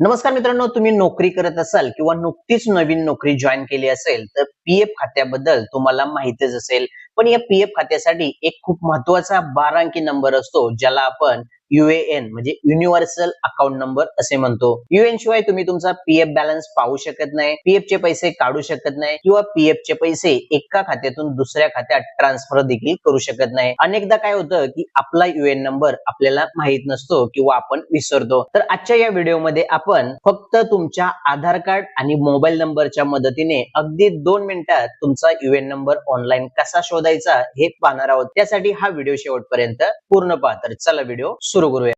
नमस्कार मित्रांनो तुम्ही नोकरी करत असाल किंवा नुकतीच नवीन नोकरी जॉईन केली असेल तर पीएफ खात्याबद्दल तुम्हाला माहितीच असेल. पण या पीएफ खात्यासाठी एक खूप महत्त्वाचा बारा अंकी नंबर असतो ज्याला आपण युएएन म्हणजे युनिव्हर्सल अकाउंट नंबर असे म्हणतो. युएन शिवाय तुम्ही तुमचा पीएफ बॅलन्स पाहू शकत नाही पीएफ चे पैसे काढू शकत नाही किंवा पीएफ चे पैसे एका खात्यातून दुसऱ्या खात्यात ट्रान्सफर देखील करू शकत नाही. अनेकदा काय होतं की आपला युएन नंबर आपल्याला माहीत नसतो किंवा आपण विसरतो. तर आजच्या या व्हिडिओमध्ये आपण फक्त तुमच्या आधार कार्ड आणि मोबाईल नंबरच्या मदतीने अगदी दोन मिनिट मिनिटात तुमचा युएन नंबर ऑनलाईन कसा शोधायचा हे पाहणार आहोत. त्यासाठी हा व्हिडिओ शेवटपर्यंत पूर्ण पाहतर तर चला व्हिडिओ सुरू करूया.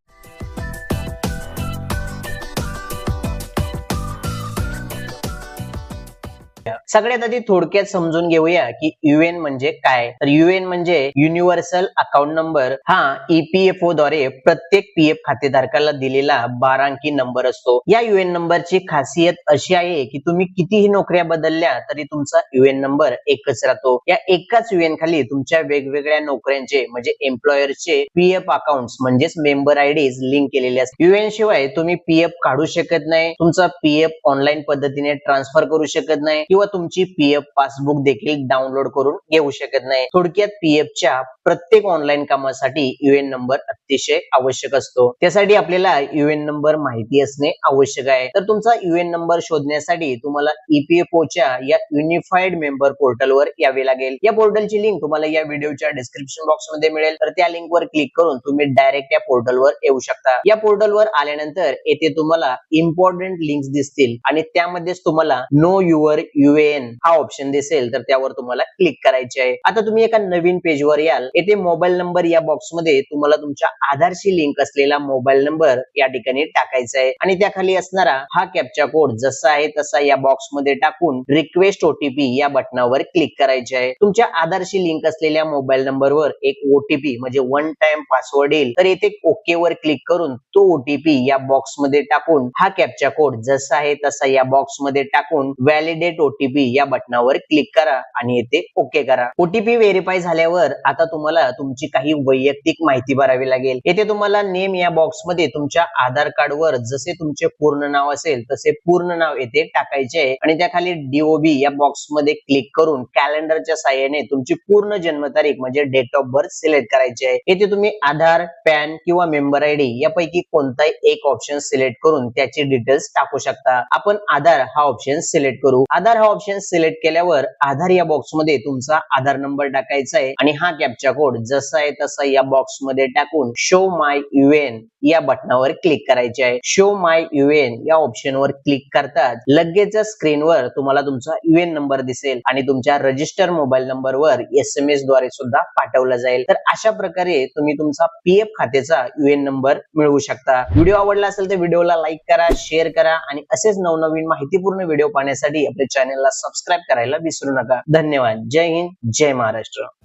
सगळ्यात आधी थोडक्यात समजून घेऊया की युएन म्हणजे काय. तर युएन म्हणजे युनिव्हर्सल अकाउंट नंबर हा ईपीएफओ द्वारे प्रत्येक पीएफ खातेधारकाला दिलेला बारा अंकी नंबर असतो. या युएन नंबरची खासियत अशी आहे की तुम्ही कितीही नोकऱ्या बदलल्या तरी तुमचा युएन नंबर एकच राहतो. या एकाच युएन खाली तुमच्या वेगवेगळ्या नोकऱ्यांचे म्हणजे एम्प्लॉयरचे पीएफ अकाउंट म्हणजेच मेंबर आयडीज लिंक केलेले असतात. युएन शिवाय तुम्ही पीएफ काढू शकत नाही. तुमचा पीएफ ऑनलाईन पद्धतीने ट्रान्सफर करू शकत नाही. किंवा तुमची पीएफ पासबुक देखील डाउनलोड करून घेऊ शकत नाही. थोडक्यात पीएफ च्या प्रत्येक ऑनलाईन कामासाठी युएन नंबर अतिशय आवश्यक असतो. त्यासाठी आपल्याला युएन नंबर माहिती असणे आवश्यक आहे. तर तुमचा युएन नंबर शोधण्यासाठी तुम्हाला ईपीएफओ च्या या युनिफाईड मेंबर पोर्टलवर यावे लागेल. या पोर्टलची लिंक तुम्हाला या व्हिडिओच्या डिस्क्रिप्शन बॉक्समध्ये मिळेल. तर त्या लिंक वर क्लिक करून तुम्ही डायरेक्ट या पोर्टलवर येऊ शकता. या पोर्टलवर आल्यानंतर येथे तुम्हाला इम्पॉर्टंट लिंक्स दिसतील आणि त्यामध्येच तुम्हाला नो युअर युएन हा ऑप्शन दिसेल तर त्यावर तुम्हाला क्लिक करायचे आहे. आता तुम्ही एका नवीन पेजवर याल. येथे मोबाईल नंबर या बॉक्समध्ये तुम्हाला तुमच्या आधारशी लिंक असलेला मोबाईल नंबर या ठिकाणी टाकायचा आहे. आणि त्या खाली असणारा हा कॅप्चा कोड जसा आहे तसा या बॉक्समध्ये टाकून रिक्वेस्ट ओटीपी या बटनावर क्लिक करायचे आहे. तुमच्या आधारशी लिंक असलेल्या मोबाईल नंबरवर एक ओटीपी म्हणजे वन टाइम पासवर्ड येईल. तर येथे ओके वर क्लिक करून तो ओटीपी या बॉक्समध्ये टाकून हा कॅप्चा कोड जसा आहे तसा या बॉक्समध्ये टाकून व्हॅलिडेट ओटीपी ओटीपी या बटनावर क्लिक करा आणि येथे ओके करा. ओटीपी व्हेरीफाय झाल्यावर आता तुम्हाला तुमची काही वैयक्तिक माहिती भरावी लागेल. येथे तुम्हाला नेम या बॉक्समध्ये तुमच्या आधार कार्ड वर जसे तुमचे पूर्ण नाव असेल तसे पूर्ण नाव येथे टाकायचे आहे. आणि त्या खाली डीओबी या बॉक्समध्ये क्लिक करून कॅलेंडरच्या साह्याने तुमची पूर्ण जन्मतारीख म्हणजे डेट ऑफ बर्थ सिलेक्ट करायची आहे. येथे तुम्ही आधार पॅन किंवा मेंबर आयडी यापैकी कोणताही एक ऑप्शन सिलेक्ट करून त्याची डिटेल्स टाकू शकता. आपण आधार हा ऑप्शन सिलेक्ट करू. आधार हा ऑप्शन सिलेक्ट केल्यावर आधार या बॉक्समध्ये तुमचा आधार नंबर टाकायचा आहे आणि हा कॅपचा कोड जसा आहे तसा या बॉक्समध्ये टाकून शो माय युएन या बटनावर क्लिक करायचे आहे शो माय युएन या ऑप्शन वर क्लिक करतात. लगेच स्क्रीनवर तुम्हाला तुमचा युएन नंबर दिसेल आणि तुमच्या रजिस्टर मोबाईल नंबरवर एस एम एसद्वारे सुद्धा पाठवला जाईल. तर अशा प्रकारे तुम्ही तुमचा पीएफ खात्याचा युएन नंबर मिळवू शकता. व्हिडिओ आवडला असेल तर व्हिडिओला लाईक करा शेअर करा आणि असेच नवनवीन माहितीपूर्ण व्हिडिओ पाहण्यासाठी आपले चॅनल चॅनलला सबस्क्राईब करायला विसरू नका. धन्यवाद. जय हिंद. जय महाराष्ट्र.